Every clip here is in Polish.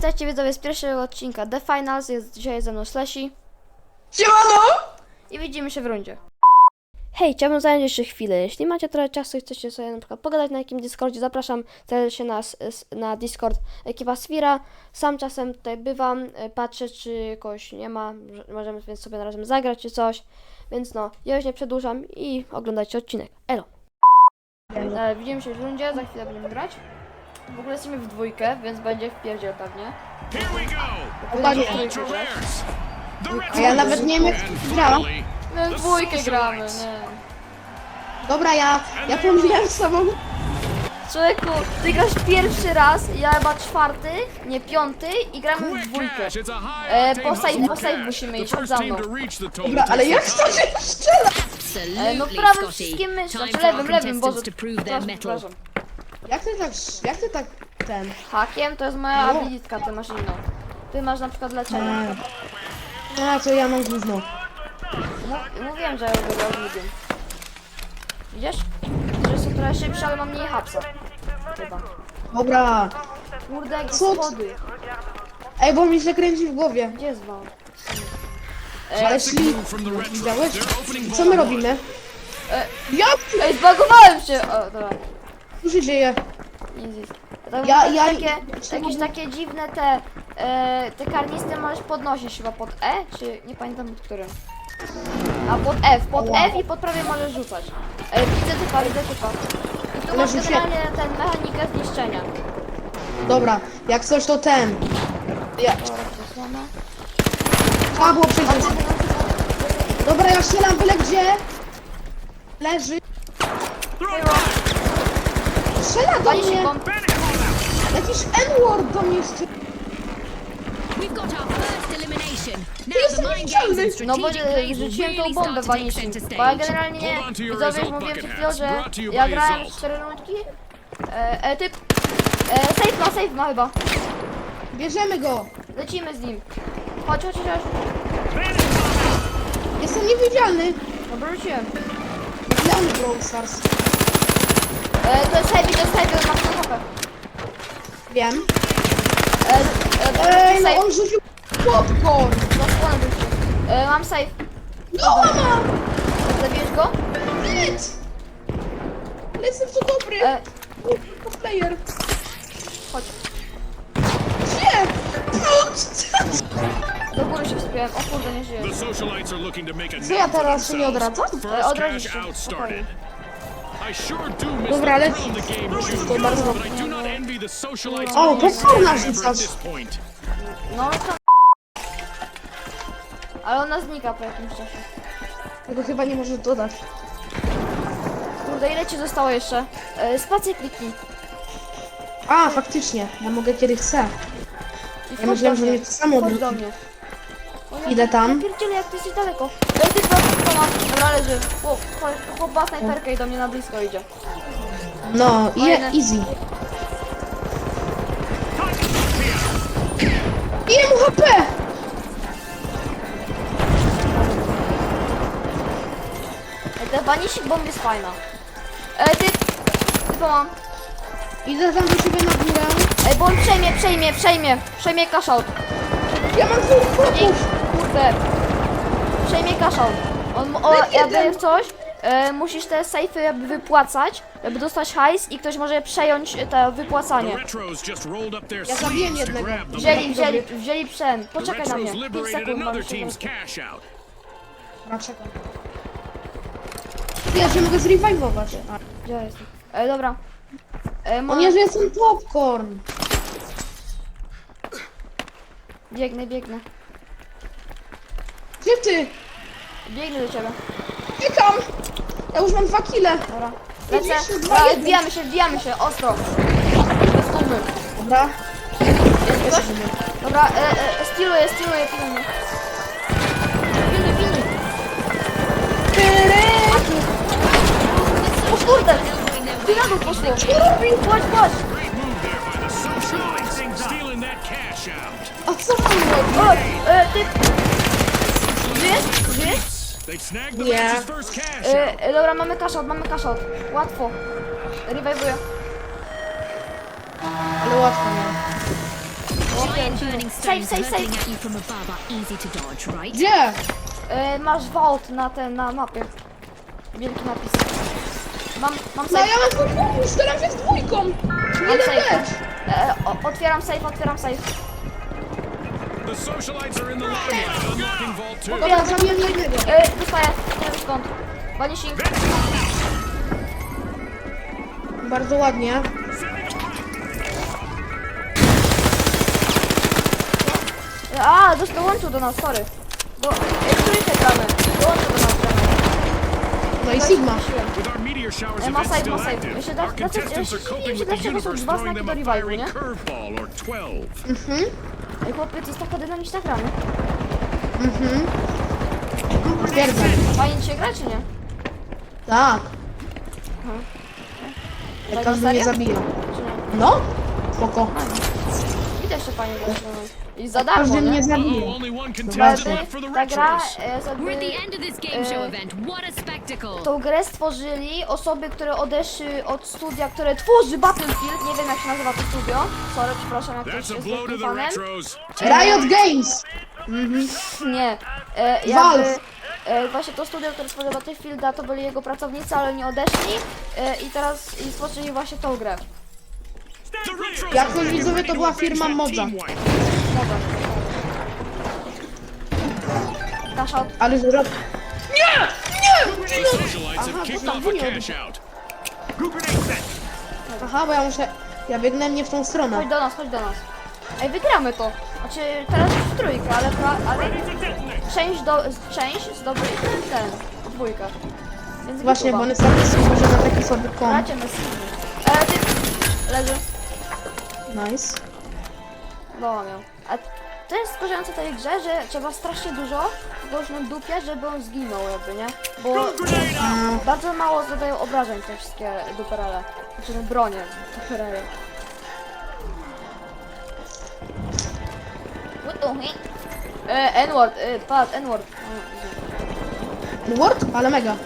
Witajcie widzowie z pierwszego odcinka The Finals, jest dzisiaj ze mną Slesi Siemano! i widzimy się w rundzie. Hej, chciałbym zająć jeszcze chwilę. Jeśli macie trochę czasu i chcecie sobie na przykład pogadać na jakimś Discordzie, zapraszam serdecznie na, na Discord ekipa Sfira. Sam czasem tutaj bywam, e, patrzę czy kogoś nie ma, że- możemy więc sobie razem zagrać czy coś. Więc no, ja już nie przedłużam i oglądajcie odcinek. Elo! E, widzimy się w rundzie, za chwilę będziemy grać. W ogóle jesteśmy w dwójkę, więc będzie w pierdziel pewnie. W grać. A ja nawet nie wiem jak and to grała. finally, No w dwójkę gramy, nie. Dobra, ja, ja pomyliłem z sobą. Człowieku, ty grasz pierwszy raz, ja chyba czwarty, nie piąty i gramy w dwójkę. E, po save- save musimy iść, chodź za mną. Dobra, ale jak to się strzela? E, no prawym wszystkim mysz, Time znaczy lewym, lewym, Boże. Przepraszam, przepraszam. Jak ty tak, jak ty tak, ten... Hakiem to jest moja No. abilitka, ty masz inną. Ty masz na przykład leczenie. A, co ja mam gówno. Mu- Mówiłem, że ja lubię. Widzisz? Że jestem trochę szybszy, ale mam mniej hapsa. Chyba. Dobra. Kurde, jakie Co ty- schody. Ej, bo mi się kręci w głowie. Gdzie jest wał? Ale szli... Widziałeś? Co my robimy? E. Jak Ej, zbagowałem się! O, dobra. Tu się dzieje? Easy. Tak, Ja- ja, ja- takie, jakieś takie dziwne te, e, te karnisty możesz podnosić chyba pod E, czy nie pamiętam pod którym. A pod F, pod Wow. F i pod prawie możesz rzucać. E, widzę typa, widzę typa. I tu Ale masz rzuciłem. generalnie ten mechanikę zniszczenia. Dobra, jak coś to ten. Ja... Dobra. Trzeba było przejść. Dobra, ja strzelam byle gdzie. Leży. Strzela do mnie. Jakiś N-word do mnie strzela. We've got our first elimination. Now jestem the mind niewidzialny. games and No bo strategic e, plays will rzuciłem tą really bombę start to take waniczną. center Bo ja stage. generalnie, Hold on to your widzowie, result mówiłem bucket przed chwilą, hats. że Brought to you ja by grałem Result. 4 rundki. E, e, typ. E, safe ma, safe ma chyba. Bierzemy go. Lecimy z nim. Chodź, chodź, chodź. Jestem niewidzialny. Dobra, rzuciłem. Niewidzialny Brawl Stars. E, to jest heavy, to jest heavy, ma full HP. Wiem. E, e, dobra, Ej, no safe. on rzucił popcorn. Zasłonę wrócił. E, mam safe. No, mama! Zabierz go? Nic! Ale jestem to dobry. E, To player. chodź. Gdzie? Do góry się wspiąłem. O kurde, nie żyję. The socialites are looking to make a Co ja name for teraz się nie themselves. odradzam? First odradzisz cash się, out spokojnie. started. Do miss Dobra, ale- To bardzo O, ever rzucasz. No to... Ale ona znika po jakimś czasie. Tego chyba nie możesz dodać. Kurde, ile ci zostało jeszcze? E, spację kliknij. A, faktycznie. Ja mogę kiedy chcę. I Ja wchodź myślałem, do że mnie. mnie to samo Chodź wróci. do mnie. O, ja Idę tam. Ja pierdzielę, jak ty jesteś daleko. Ej, ty. Dobra, leży. Chłop, chłop- ma snajperkę i do mnie na blisko idzie. No, i Fajne. easy. Ile mu HP? Ta banisik bomb jest fajna. Ej, ty... Ty mam. Idę tam do ciebie na górę. Ej, bo on przejmie, przejmie, przejmie. Przejmie cashout. Ja mam dwóch chłopów. kurde. Przejmie cashout. On, o, jakby coś, e, musisz te safe'y jakby wypłacać, żeby dostać hajs i ktoś może przejąć e, to wypłacanie. Ja zabiłem jednego. Wzięli, wzięli, wzięli przem. Poczekaj na mnie. retros 5 liberated sekund mam out. A. Ja się mogę zrewajwować. Gdzie ja jestem? E, dobra. E, ma... O nie, że jestem popcorn. Biegnę, biegnę. Gdzie ty? Biegnę do ciebie. Czekam. Ja już mam dwa kile. Dobra. Lecę. Widzisz, dwa Dobra, wbijamy się, wbijamy się, ostro. Bez tłumy. Dobra. Jest ktoś? Dobra, e, e, stiluję, stiluję, pilnuję. Pilnuj, pilnuj. O kurde! Ty na dół poszło. Stealing that cash out. A co mam robić? O, e, ty... Żyjesz? Żyjesz? They've snagged the Yeah. match's first cash out. E, e, dobra, mamy kaszaut, mamy kaszaut. Łatwo. Rewajwuję. Ale łatwo nie. Iron burning Save, stones save, save. at you from above are easy to dodge, right? Gdzie? E, masz vault na ten, na mapie. Wielki napis. Mam, mam No safe. ja mam dwójką, staram się z dwójką. Mam Jeden safe. mecz. E, o, otwieram safe, otwieram safe. Dobra, zabiłem jednego. E, dostaję, nie wiem skąd. Vanishing. Bardzo ładnie. A, dosz- dołączył do nas, sorry. Do, e, trójkę gramy. Dołączył do nas gramy. No i Sigma. With our meteor showers E, ma event save, still active, da- our dlaczego- contestants are jeszcze coping with dlaczego są universe dwa throwing them znaki a fiery nie? curveball or 12. Ej, chłopie, to jest taka dynamiczna gra, nie? Mhm. Potwierdzam. Fajnie się gra, czy nie? Tak. Tak Jak każdy na mnie zabija. Czy nie? No? Spoko. I gra. no. I za darmo, Każdy mnie nie? only one contestant left for the ta gra retros. e, We're jakby at the end of this game show event. What a spectacle! Tą grę stworzyli osoby, które odeszły od studia, które tworzy Battlefield. Nie wiem jak się nazywa to studio. Sorry, przepraszam, jak ktoś That's a jest blow to wielkim the fanem. retros. Riot Games. Nie. E, jakby, Valve. e, właśnie to studio, które stworzyło Battlefielda, to byli jego pracownicy, ale nie odeszli. E, I teraz i stworzyli właśnie tą grę. Jak coś widzowie, to była firma Modza. Dobra. Cash out. Ale że. The socialites Aha, off tam nie. Aha, bo ja muszę... Ja biegnę nie w tą stronę. Chodź do nas, chodź do nas. Ej, wygramy to. Znaczy, teraz już w trójkę, ale, pra- ale część, do, część zdobyli ten, dwójka. Więc Właśnie, bo one same są może na taki słaby my E, ty... Leży. Nice. Doła miał. A to jest wkurzające w tej grze, że trzeba strasznie dużo go już na dupie, żeby on zginął jakby, nie? Bo bardzo mało zadają obrażeń te wszystkie duperele. Znaczy no, bronie duperele. E, N-word, e, pad, N-word. Word? Ale mega.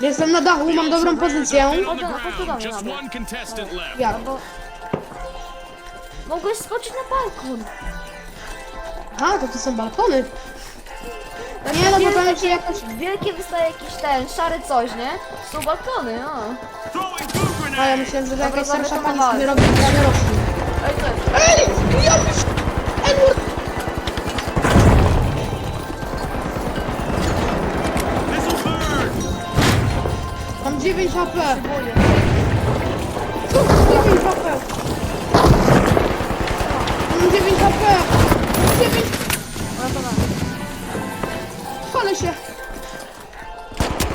Jestem na dachu, mam dobrą pozycję. Jak? Mogłeś skoczyć na balkon. Aha, to tu są balkony. Nie, no bo powiem ci jakoś... Wielkie wystaje jakiś ten, szary coś, nie? Są balkony, no. A ja myślałem, że to Dobra, jakaś starsza pani zareklamowali. sobie robi prawie rośnie. Ej, jest? Ej! Ja. Mam 9 HP. Co? 9 HP. Mam 9 HP. 9... Uratowałem. Palę się.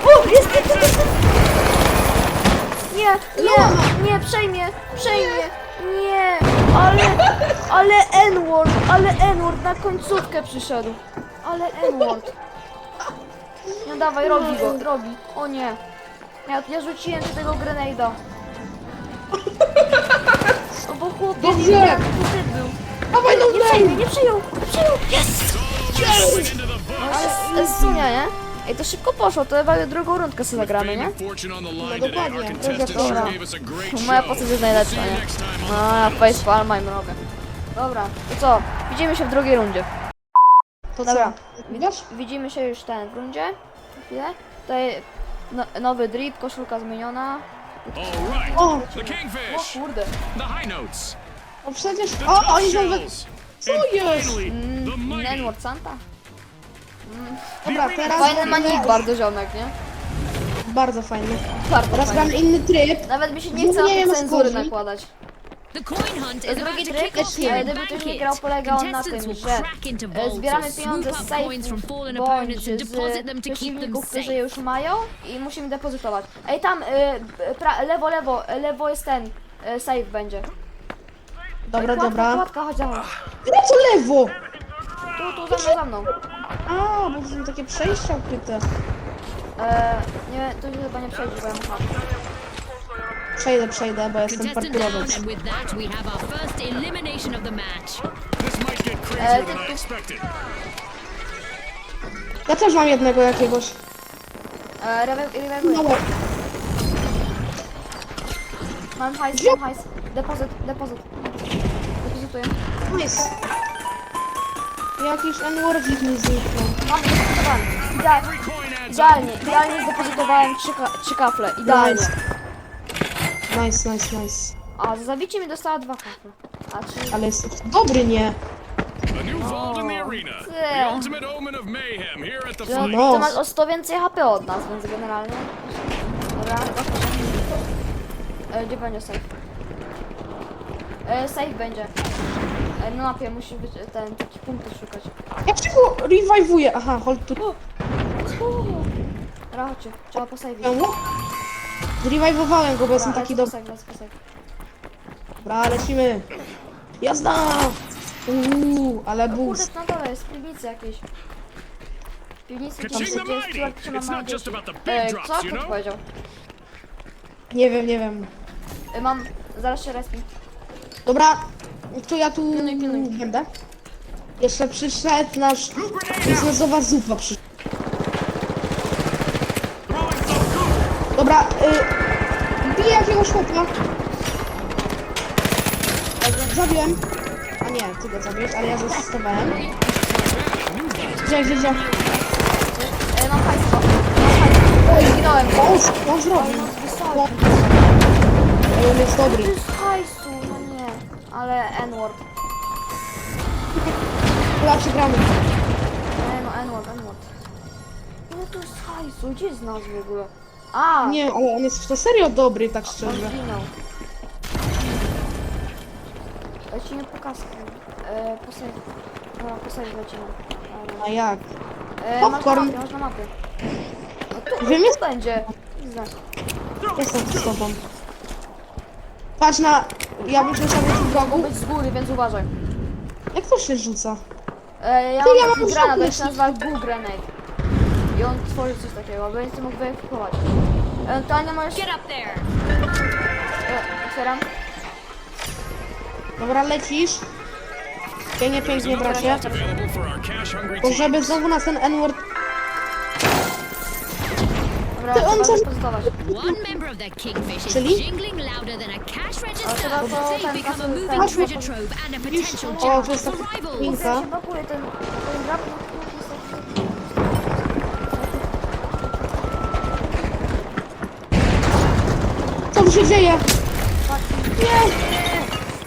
O, jest, jest, jest, jest. Nie, nie, nie, przejmie, przejmie. Nie, ale, ale N-word, ale N-word na końcówkę przyszedł. Ale N-word. No dawaj, robi go, robi. O nie. Ja, ja rzuciłem się tego grenade'a. O, bo chłopie, Dobrze. nie wiedziałem, kto ty był. Dawaj no Nie przejmie, nie przejął, nie przejął. The books. Ale z, Sunia, nie? Ej, to szybko poszło, to chyba drugą rundkę sobie zagramy, nie? No dokładnie. Dobra. Moja postać jest najlepsza, nie? next time on A, facepalma im robię. Dobra, to co? Widzimy się w drugiej rundzie. To Dobra. Widzisz? Widzimy się już ten w rundzie. Chwilę. Tutaj no, nowy drip, koszulka zmieniona. O, O kurde. The high notes. o przecież... O, oni są we... shells. Co jest? mighty. Nenward Santa. Dobra, teraz... Fajny manik bardzo ziomek, nie? Bardzo fajny. Bardzo Teraz fajny. mamy inny tryb. Nawet mi się nie chce cenzury nakładać. The coin hunt is about Drugi to tryb, kick off here e, in gdyby ktoś nie grał, polegał na Contestants tym, will że crack into e, vaults zbieramy pieniądze z sejfów fallen bądź opponents and z deposit them to keep them przeciwników, którzy safe. je już mają i musimy depozytować. Ej, tam, e, pra, lewo, lewo, lewo jest ten, e, safe będzie. Dobra, Ej, dobra. Kładka, chodź za mną. No co lewo? Tu, tu, za mną, za mną. A, bo to są takie przejścia ukryte. E, nie, tu się chyba nie przejdzie, bo ja muszę. Przejdę, przejdę, bo jestem parkurowiec. I ty-. Ja też mam jednego jakiegoś. E, rewe- rewe- No, Mam hajs, mam hajs. Depozyt, depozyt. Nice. Jakiś N-wordzik mi zniknął. Mam zdepozytowany. Idealnie, idealnie, idealnie zdepozytowałem trzy, ka- trzy kafle. Idealnie. Nice. Nice, nice, nice. A za zabicie mi dostała dwa kafle. A trzy... Ale jesteś dobry, nie? A new vault in the arena. The Yeah. ultimate omen of mayhem here at the No, fight. No. to masz o 100 więcej HP od nas, więc generalnie... Dobra, e, Gdzie będzie safe? E, safe będzie. E, na mapie musi być e, ten, taki punkt szukać. Jak się go rewivuje? Aha, hold tu. Dobra, chodźcie, trzeba po safe. Czemu? Zrewivowałem go, bo jestem taki do dobry. Dobra, lecimy. Jazda! Uuu, ale Kurde, boost. na dole jest, w piwnicy jakieś. W piwnicy gdzieś, Ka-ching the gdzie mighty! Stuart trzyma It's not magię. just about the big E, drops, co? you know? powiedział? Nie wiem, nie wiem. E, mam, zaraz się respi. Dobra, to ja tu Pilnuj, pilnuj. będę. Jeszcze przyszedł nasz biznesowa zupa przy... jakiegoś chłopa. Zabiłem. A nie, ty go zabiłeś, ale ja zasystowałem. Gdzie, gdzie, gdzie? E, mam hajs, mam. Oj, zginąłem. O, on zrobił. No. Ale on jest To dobry. jest hajsu, no nie. Ale N-word. Chyba przegramy. Nie no, N-word, N-word. No to jest hajsu, gdzie jest nas w ogóle? A, Nie, ale on jest w to serio dobry, tak on szczerze. zginął. Lecimy po kaskę. E, po. Dobra, lecimy. Dobra. A jak? E, masz na Popcorn. mapie, masz na mapie. No tu, Wiem, jest- tu będzie. Widzę. Jestem z tobą. Patrz na... Ja bym się sobie w rogu. Być z góry, więc uważaj. Jak to się rzuca? E, ja Ty, ja mam granat, to się nazywa Goo Grenade. I on tworzy coś takiego, więc mógł wyekupować. Ewentualnie możesz... Get up there. E, otwieram. Dobra, lecisz. Pięknie, pięknie, bracie. Bo żeby znowu nas ten N-word... Dobra, Ty, on zdepozytować. One member of the Kingfish is Czyli? jingling louder than a cash register. ten become a moving ten- treasure trove and a potential ten... ten grab, no, tu się dzieje? Nie!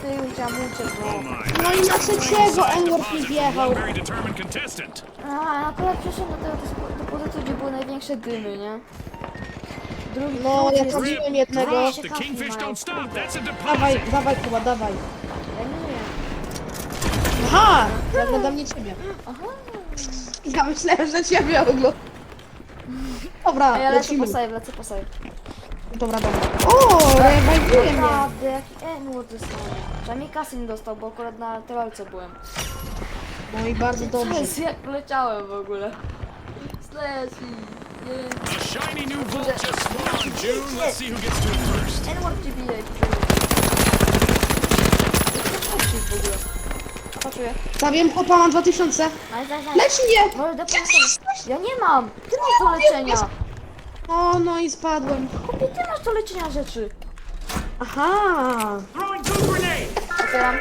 Ty już chciałam uciec, bo... my. No i na trzeciego N-word mi wjechał. very determined contestant. A, na tyle przyszedłem do tego dyspo- depozytu, gdzie były największe dymy, nie? Drugi No, drugi ja jest... to wiem jednego. The Ciekawi kingfish mają, don't stop. kurde. That's a Dawaj, deposit. dawaj Kuba, dawaj. Ja nie wiem. Aha! Zaglądam nie ciebie. Aha. Ja myślałem, że ciebie oglądam. Dobra, A ja lecę lecimy. po save, lecę po save. Dobra, dobra. O, rewajwuje mnie. Naprawdę, jaki dostałem. Przynajmniej kasy nie dostał, bo akurat na trolce byłem. No i bardzo dobrze. Cześć, jak leciałem w ogóle. Slesi. Nie. A shiny new vault just spawned, June. Let's see who gets to it first. N-word ci bije. w ogóle. Poczuję. Zabiłem chłopa, mam 2000. Nice, nice, nice. Lecz mnie! Może. Ja nie mam. Ty masz do leczenia. O, no i spadłem. Chłopie, ty masz do leczenia rzeczy. Aha! Throwing goo grenade. Otwieram.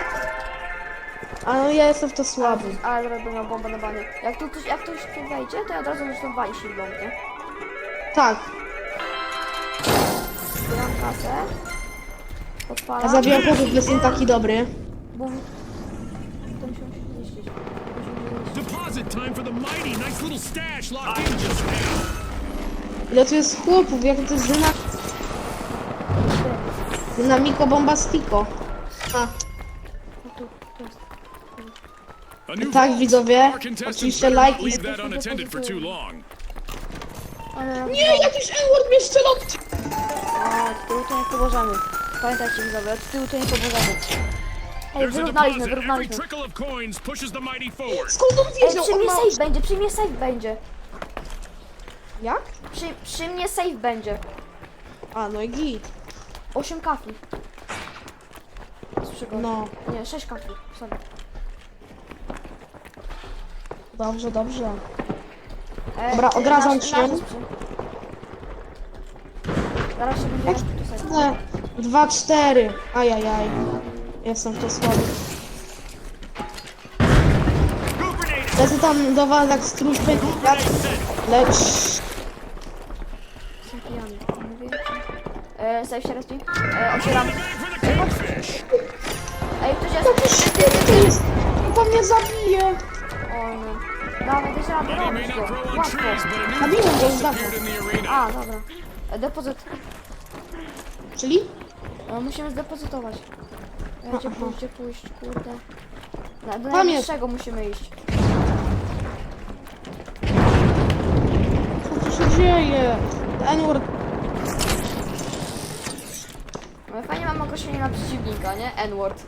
A no ja jestem w to słaby. Ale będę miał bombę na banie. Jak tu ktoś, jak ktoś tu wejdzie, to ja od razu zresztą wali silną, nie? Tak, Zbieram kasę. ja Podpalam. zabiłem chłopów, bo jestem taki dobry. Zniszczyć. To musi się zniszczyć. Deposit time for the mighty. Nice little stash locked in just now. Ile tu jest chłopów, jak to jest dyna... Dynamiko bombastico. A, tak widzowie, oczywiście like i... Nie, jakiś N-word mnie strzelał! A, od tyłu to nie pomożemy. Pamiętajcie widzowie, od tyłu to nie pomożemy. Ej, wyrównaliśmy, wyrównaliśmy. Skąd on Ej, wiedział? przy On mnie safe będzie, przy mnie safe będzie. Jak? Przy, przy mnie safe będzie. A, no i git. 8 kafli. Z przygody. No, Nie, 6 kafli, sorry. dobrze, dobrze. E, Dobra, ty, odradzam nasz- się. nasz Zaraz się będzie tu safe. Dwa, cztery. Ajajaj. Jestem w to słaby. Lecę tam do was jak stróżby. Ja... Lecz... E, save się respi. E. Ej, chodź. Ej, ktoś jest. Jakiś ty jest! To mnie zabije! O nie. Dawaj, też radę robić go. Łatwo. Zabiłem go już dawno. A, dobra. E, depozyt. Czyli? E, musimy zdepozytować. Gdzie pójść, gdzie pójść, kurde. Na, do Tam najbliższego musimy iść. Co tu się dzieje? N-word. Ale fajnie mam określenie na przeciwnika, nie? N-word.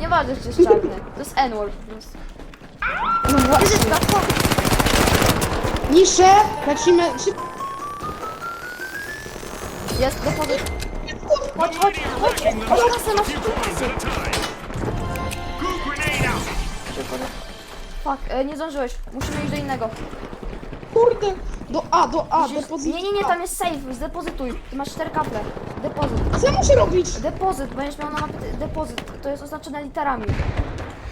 Nieważne, czy jest czarny. To jest N-word. No właśnie. Niższe, lecimy. Szyb... Jest depozyt. Chodź, chodź, chodź. Kasę, masz kasę. Szybko. Fuck, e, nie zdążyłeś. Musimy iść do innego. Kurde. Do A, do A, Musisz... depozyt. Nie, nie, nie, tam jest safe. Zdepozytuj. Ty masz cztery kaple. Depozyt. A co ja muszę robić? Depozyt. Będziesz miał na mapie depozyt. To jest oznaczone literami.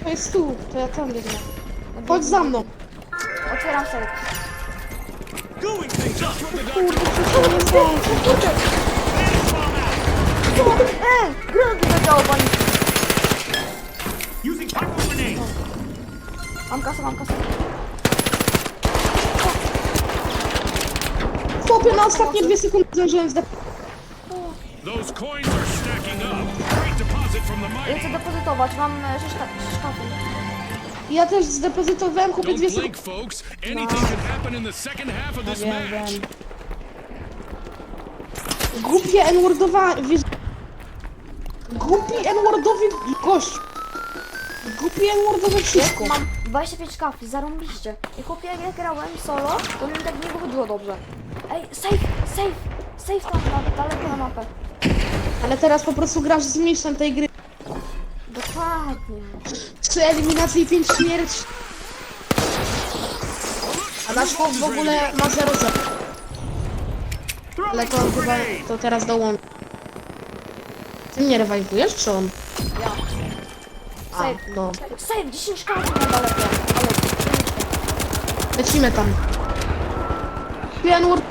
To jest tu, to ja tam biegnę. Chodź za mną. Otwieram safe. Going things up. What the Kurde, to jest za... Kurde. Ej, granat mi zadziałał, pani. Using power grenade. Mam kasę, mam kasę. Chłopie, na ostatnie dwie sekundy zdążyłem zdep... chcę depozytować. Mam e, sześć ka- sześć kafli. Ja też zdepozytowałem, chłopie, Don't dwie blink, sekundy. folks. Anything can happen in the second half of this Wiem, match. wiem. Głupie N-wordowa... Wiesz... Głupi N-wordowy gość. Głupi N-wordowy wszystko. Mam 25 kafli, zarąbiście. I chłopie, jak ja grałem solo, to mi tak nie wychodziło dobrze. Ej, safe, safe, safe tam, na, daleko na mapę. Ale teraz po prostu grasz z mistrzem tej gry. Dokładnie. Trzy eliminacje i pięć śmierci. A nasz chłop w ogóle ma 0 0 Ale to on chyba to teraz dołączy. Ty mnie rewajwujesz, czy on? Ja. A, no. Safe, 10 kafli na. Ale, Lecimy tam. N-word...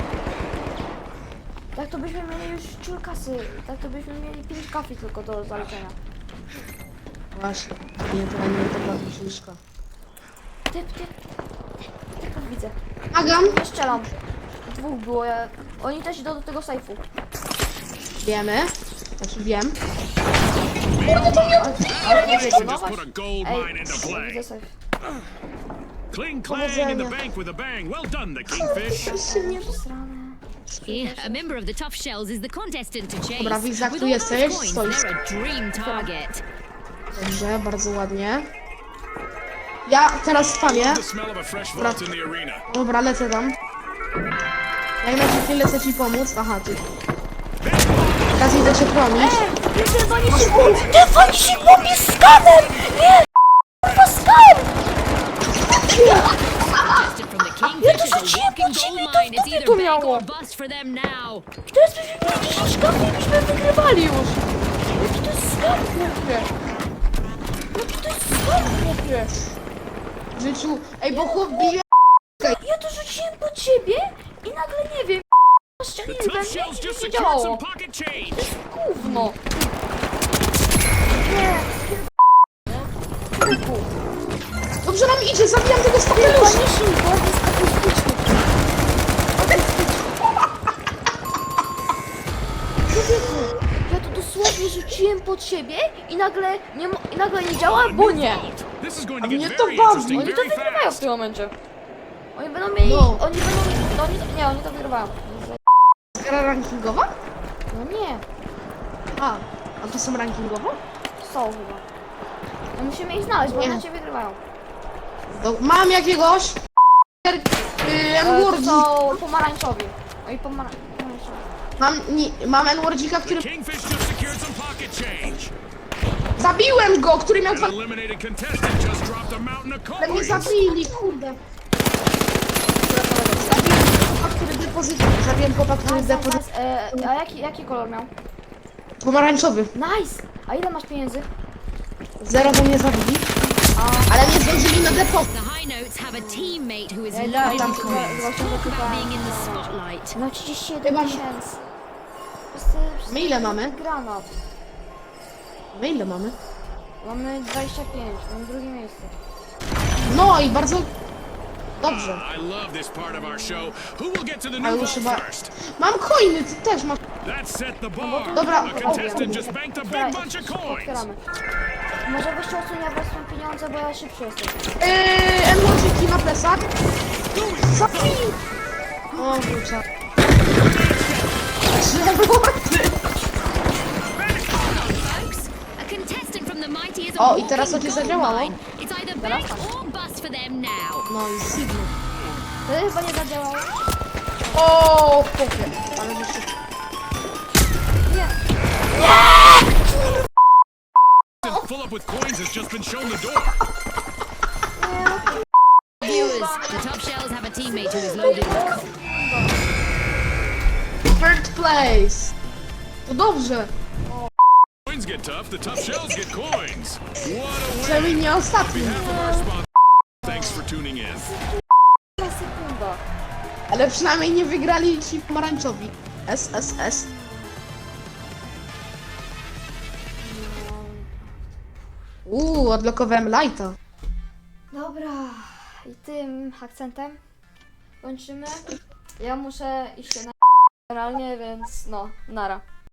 tak to byśmy mieli już ciul kasy. Tak to byśmy mieli 5 kafli tylko do zaliczenia. Właśnie. Nie, to nie to była myśliszka. Typ, typ. Typów widzę. Agam. Nie strzelam. Dwóch było, ja... Oni też idą do tego sejfu. Wiemy. Znaczy wiem. Ale nie wiecie, no właśnie. gold Ej, widzę safe. Cling clang in the bank with a bang. Well done, the kingfish. Strane. A member of the Tough Shells is the contestant to chase. Dobra, Wizak, tu jesteś, stoisz. they're a dream target. Dobrze, bardzo ładnie. Ja teraz spamię. The smell of a fresh vault in the arena. Dobra, lecę tam. Jak najszybciej lecę ci pomóc. Aha, ty. Teraz idę cię chronić. Nie wali się się chłopie z skanem! Nie! Kurwa skan! Contestant from the Kingfish is a rzuciłem gold to wtedy to miało. now. Teraz byśmy mieli 10 kafli, byśmy wygrywali już! Jaki to jest skan, chłopie! Jaki to jest chłopie! W życiu. Ej, bo chłop bije. Ja to rzuciłem po ciebie i nagle nie wiem, strzeliłem mnie i nic nie działało. pocket change. Gówno! Pod siebie i nagle nie, mo- i nagle nie działa, bo nie. A mnie to bawi. Oni to wygrywają w tym momencie. Oni będą mieli, No. oni będą, no oni to, nie, oni to wygrywają. Gra rankingowa? No nie, A, a to są rankingowo? są chyba. No musimy ich znaleźć, bo Nie. inaczej wygrywają. Do, mam jakiegoś. Yy, E, to są pomarańczowi. Oj, pomara- pomarańczowi. Mam, ni, mam N-wordzika, który... Kingfish just secured some pocket change. Zabiłem go, który miał dwa... An eliminated contestant just dropped a mountain of Ale mnie coins. zabili, kurde. Zabiłem chłopa, który depozyt... Zabiłem chłopa, który Nice, depozyt... nice, nice. E, a jaki, jaki kolor miał? Pomarańczowy. Nice! A ile masz pieniędzy? Zero bo mnie zabili. Ale nie zdążyli na to... Notes have a teammate who is Ja idę tam with coins. właśnie Talk about zakupałem. being in the spotlight. No 37 Chyba- tysięcy. Wszyscy, wszyscy My ile mamy? Granat. My ile mamy? Mamy 25, mamy drugie miejsce. No i bardzo... Dobrze. I love this part of our show. Who will get to the vault chyba... first? Mam coiny, ty też masz... That set the bar. Dobra. A contestant just banked a big bunch of coins. Otwieramy. Może weźcie odsunię wezmę pieniądze, bo ja szybszy jestem. Yy, emojiki na plecach. Co? O, a O, i teraz to nie gold zadziałało. now. No i Sigma. To chyba nie zadziałało. O, chłopie. Ale jeszcze... Full up with coins has just been shown the door. Viewers, the top shells have a teammate who is loaded with. Third place. To dobrze. Coins get tough, the tough shells get coins. What a win. Przynajmniej nie ostatni. of our. Thanks for tuning in. Ale przynajmniej nie wygrali ci pomarańczowi. SSS. Uuu, odblokowałem lighta. Dobra. I tym akcentem kończymy. Ja muszę iść na generalnie, więc no, nara.